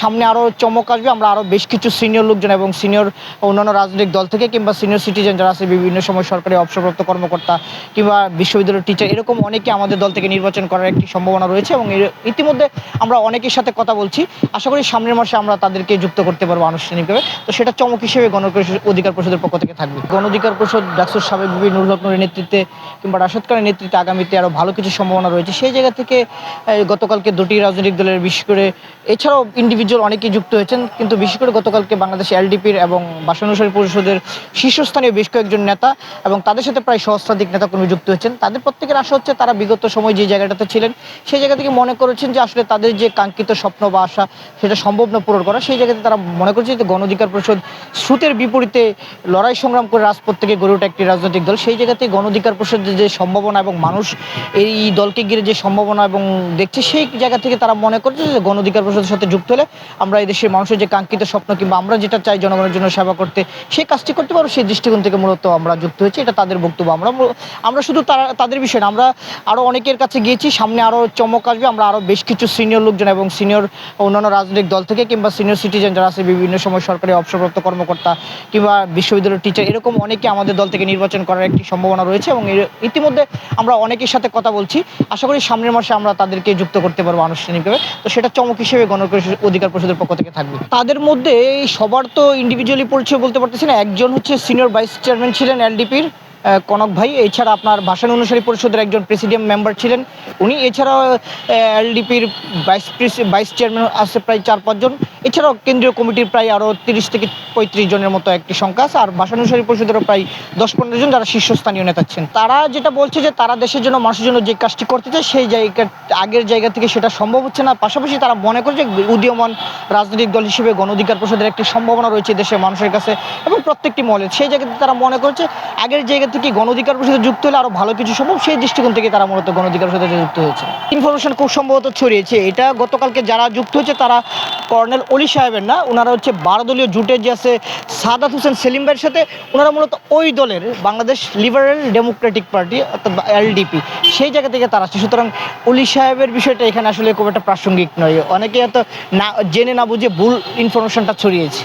সামনে আরও চমক আসবে। আমরা আরও বেশ কিছু সিনিয়র লোকজন এবং সিনিয়র অন্যান্য রাজনৈতিক দল থেকে কিংবা সিনিয়র সিটিজেন যারা আছে, বিভিন্ন সময় সরকারি অবসরপ্রাপ্ত কর্মকর্তা কিংবা বিশ্ববিদ্যালয়ের টিচার এরকম অনেকে আমাদের দল থেকে নির্বাচন করার একটি সম্ভাবনা রয়েছে এবং ইতিমধ্যে আমরা অনেকের সাথে কথা বলছি। আশা করি সামনের মাসে আমরা তাদেরকে যুক্ত করতে পারব আনুষ্ঠানিকভাবে। তো সেটা চমক হিসেবে গণ অধিকার পরিষদের পক্ষ থেকে থাকবে। গণ অধিকার পরিষদ ডাক্তার সাবেক বিবি নুরুল নেতৃত্বে কিংবা রাশেদ খানের নেতৃত্বে আগামীতে আরও ভালো কিছু সম্ভাবনা রয়েছে, সেই জায়গা থেকে গতকালকে দুটি রাজনৈতিক দলের, বিশেষ করে এছাড়াও ইন্ডিভিজুয়াল অনেকেই যুক্ত হয়েছেন, কিন্তু বিশেষ করে গতকালকে বাংলাদেশ এলডিপির এবং বাসানুসারী পরিষদের শীর্ষস্থানীয় বেশ কয়েকজন নেতা এবং তাদের সাথে প্রায় সহস্রাধিক নেতাকর্মী যুক্ত হয়েছেন। তাদের প্রত্যেকের আশা হচ্ছে তারা বিগত সময় যে জায়গাটাতে ছিলেন, সেই জায়গা থেকে মনে করেছেন যে আসলে তাদের যে কাঙ্ক্ষিত স্বপ্ন বা আশা, সেটা সম্ভব না পূরণ করা, সেই জায়গাতে তারা মনে করছে যে গণ অধিকার পরিষদ স্রোতের বিপরীতে লড়াই সংগ্রাম করে রাজপথ থেকে গড়ে ওঠা একটি রাজনৈতিক দল, সেই জায়গাতে গণ অধিকার পরিষদের যে সম্ভাবনা এবং মানুষ এই দলকে ঘিরে যে সম্ভাবনা এবং দেখছে, সেই জায়গা থেকে তারা মনে করছে যে গণ অধিকার পরিষদের সাথে যুক্ত হলে আমরা এই দেশের মানুষের যে কাঙ্ক্ষিত স্বপ্ন কিংবা আমরা যেটা চাই জনগণের জন্য সেবা করতে, সেই কাজটি করতে পারব, সেই দৃষ্টিকোণ থেকে মূলত আমরা যুক্ত হয়েছি। এটা তাদের বক্তব্য। আমরা আমরা শুধু তারা, তাদের বিষয় না, আমরা আরও অনেকের কাছে গিয়েছি, সামনে আরও চমক আসবে। আমরা আরও বেশ কিছু সিনিয়র লোকজন এবং সিনিয়র অন্যান্য রাজনৈতিক দল থেকে কিংবা সিনিয়র সিটিজেন যারা আছে, বিভিন্ন সময় সরকারি অবসরপ্রাপ্ত কর্মকর্তা কিংবা বিশ্ববিদ্যালয়ের টিচার এরকম অনেকে আমাদের দল থেকে নির্বাচন করার একটি সম্ভাবনা রয়েছে এবং ইতিমধ্যে আমরা অনেকের সাথে কথা বলছি। আশা করি সামনের মাসে আমরা তাদেরকে যুক্ত করতে পারব আনুষ্ঠানিকভাবে তো সেটা চমক হিসেবে গণ অধিকার পরিষদের পক্ষ থেকে থাকবে। তাদের মধ্যে এই সবার তো ইন্ডিভিজুয়ালি পরিচয় বলতে পারতেছি না। একজন হচ্ছে সিনিয়র ভাইস চেয়ারম্যান ছিলেন এলডিপির। কনক ভাই, এছাড়া আপনার ভাষান অনুসারী পরিষদের একজন প্রেসিডিয়াম মেম্বার ছিলেন উনি। এছাড়াও এলডিপির ভাইস ভাইস চেয়ারম্যান আছে প্রায় চার পাঁচজন এছাড়াও কেন্দ্রীয় কমিটির প্রায় আরও তিরিশ থেকে পঁয়ত্রিশ জনের মতো একটি সংখ্যা আছে। আর ভাষণ অনুসারী পরিষদেরও প্রায় দশ, পনেরো জন যারা শীর্ষস্থানীয় নেতা ছিলেন। তারা যেটা বলছে যে তারা দেশের জন্য, মানুষের জন্য যে কাজটি করতে চায়, সেই জায়গা, আগের জায়গা থেকে সেটা সম্ভব হচ্ছে না। পাশাপাশি তারা মনে করে যে উদীয়মান রাজনৈতিক দল হিসেবে গণ অধিকার পরিষদের একটি সম্ভাবনা রয়েছে দেশের মানুষের কাছে এবং প্রত্যেকটি মহলে। সেই জায়গাতে তারা মনে করছে, আগের জায়গা থেকে গণ অধিকার পরিষদে যুক্ত হলে আরও ভালো কিছু সম্ভব? সেই দৃষ্টিকোণ থেকে তারা মূলত গণ অধিকার পরিষদে যুক্ত হয়েছে। ইনফরমেশন খুব সম্ভবত ছড়িয়েছে। এটা গতকালকে যারা যুক্ত হয়েছে তারা কর্নেল অলি সাহেবের না? ওনারা হচ্ছে বারো দলীয় জুটে যে আছে সাদাত হোসেন সেলিম ভাইয়ের সাথে ওনারা মূলত ওই দলের বাংলাদেশ লিবারেল ডেমোক্রেটিক পার্টি অর্থাৎ এলডিপি সেই জায়গা থেকে তারা আসছে। সুতরাং অলি সাহেবের বিষয়টা এখানে আসলে খুব একটা প্রাসঙ্গিক নয়। অনেকে হয়তো না, জেনে না বুঝে ভুল ইনফরমেশনটা ছড়িয়েছে।